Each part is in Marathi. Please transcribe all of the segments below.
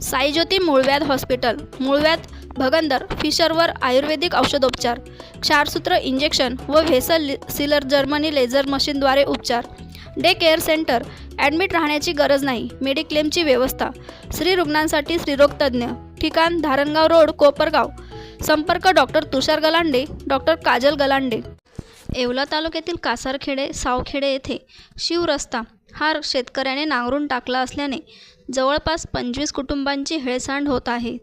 साईज्योती मूळव्याध हॉस्पिटल मूळव्याध भगंदर फिशरवर आयुर्वेदिक औषधोपचार क्षारसूत्र इंजेक्शन व व्हेसल सिलर जर्मनी लेझर मशीनद्वारे उपचार. डे केअर सेंटर ॲडमिट राहण्याची गरज नाही मेडिक्लेमची व्यवस्था. स्त्री रुग्णांसाठी स्त्रीरोगतज्ज्ञ ठिकाण धारणगाव रोड कोपरगाव. संपर्क डॉक्टर तुषार गलांडे डॉक्टर काजल गलांडे. येवला तालुक्यातील कासारखेडे सावखेडे येथे शिवरस्ता. हा शेतकऱ्याने नांगरून टाकला असल्याने जवळपास पंचवीस कुटुंबांची हेळसांड होत आहे.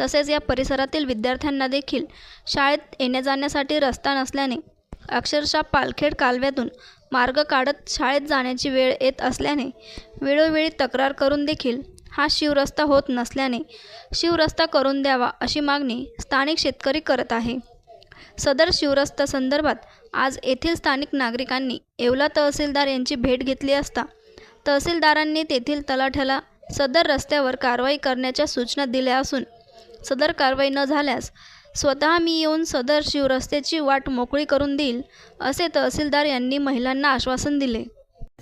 तसेच या परिसरातील विद्यार्थ्यांना देखील शाळेत येण्या जाण्यासाठी रस्ता नसल्याने अक्षरशः पालखेड कालव्यातून मार्ग काढत शाळेत जाण्याची वेळ येत असल्याने वेळोवेळी तक्रार करून देखील हा शिवरस्ता होत नसल्याने शिवरस्ता करून द्यावा अशी मागणी स्थानिक शेतकरी करत आहे. सदर शिवरस्ता संदर्भात आज येथील स्थानिक नागरिकांनी येवला तहसीलदार यांची भेट घेतली असता तहसीलदारांनी तेथील तलाठ्याला सदर रस्त्यावर कारवाई करण्याच्या सूचना दिल्या असून सदर कारवाई न झाल्यास स्वतः मी येऊन सदर शिवरस्त्याची वाट मोकळी करून देईल असे तहसीलदार यांनी महिलांना आश्वासन दिले.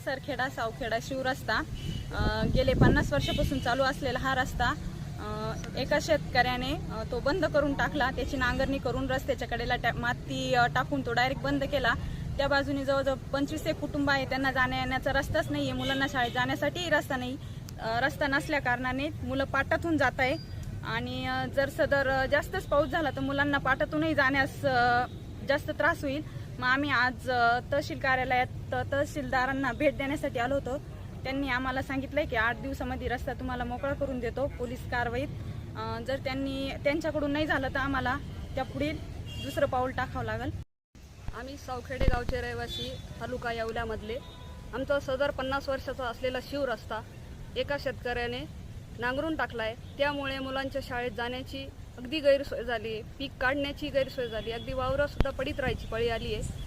सरखेडा सावखेडा शिवरस्ता गेले पन्नास वर्षापासून चालू असलेला हा रस्ता एका शेतकऱ्याने तो बंद करून टाकला. त्याची नांगरणी करून रस्त्याच्या कडेला टा माती टाकून तो डायरेक्ट बंद केला. त्या बाजूने जवळजवळ पंचवीस एक कुटुंब आहे. त्यांना जाण्या येण्याचा रस्ताच नाही आहे मुलांना शाळेत जाण्यासाठीही रस्ता नाही. रस्ता नसल्या कारणाने मुलं पाटातून जात आहे. आणि जर सदर जास्तच पाऊस झाला तर मुलांना पाटातूनही जाण्यास जास्त त्रास होईल. मग आम्ही आज तहसील कार्यालयात तहसीलदारांना भेट देण्यासाठी आलो होतो. त्यांनी आम्हाला सांगितलंय की आठ दिवसामध्ये रस्ता तुम्हाला मोकळा करून देतो. पोलीस कारवाईत जर त्यांनी त्यांच्याकडून नाही झालं तर आम्हाला त्या पुढील दुसरं पाऊल टाकावं लागेल. आम्ही सावखेडे गावचे रहिवासी तालुका येवल्यामधले. आमचा सदर पन्नास वर्षाचा असलेला शिव रस्ता एका शेतकऱ्याने नांगरून टाकलाय. त्यामुळे मुलांच्या शाळेत जाण्याची अगदी गैरसोय झाली आहे. पीक काढण्याची गैरसोय झाली अगदी वावरंसुद्धा पडीत राहायची पळी आली आहे.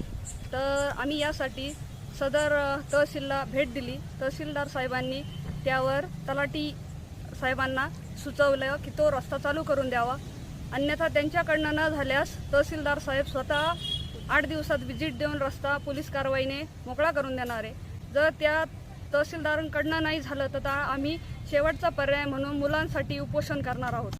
तर आम्ही यासाठी सदर तहसीलला भेट दिली. तहसीलदार साहेबांनी त्यावर तलाठी साहेबांना सुचवलं की तो रस्ता चालू करून द्यावा. अन्यथा त्यांच्याकडनं न झाल्यास तहसीलदार साहेब स्वतः आठ दिवसात व्हिजिट देऊन रस्ता पोलीस कारवाईने मोकळा करून देणार आहे. जर त्या तहसीलदारांकडनं नाही झालं तर आम्ही शेवटचा पर्याय म्हणून मुलांसाठी उपोषण करणार आहोत.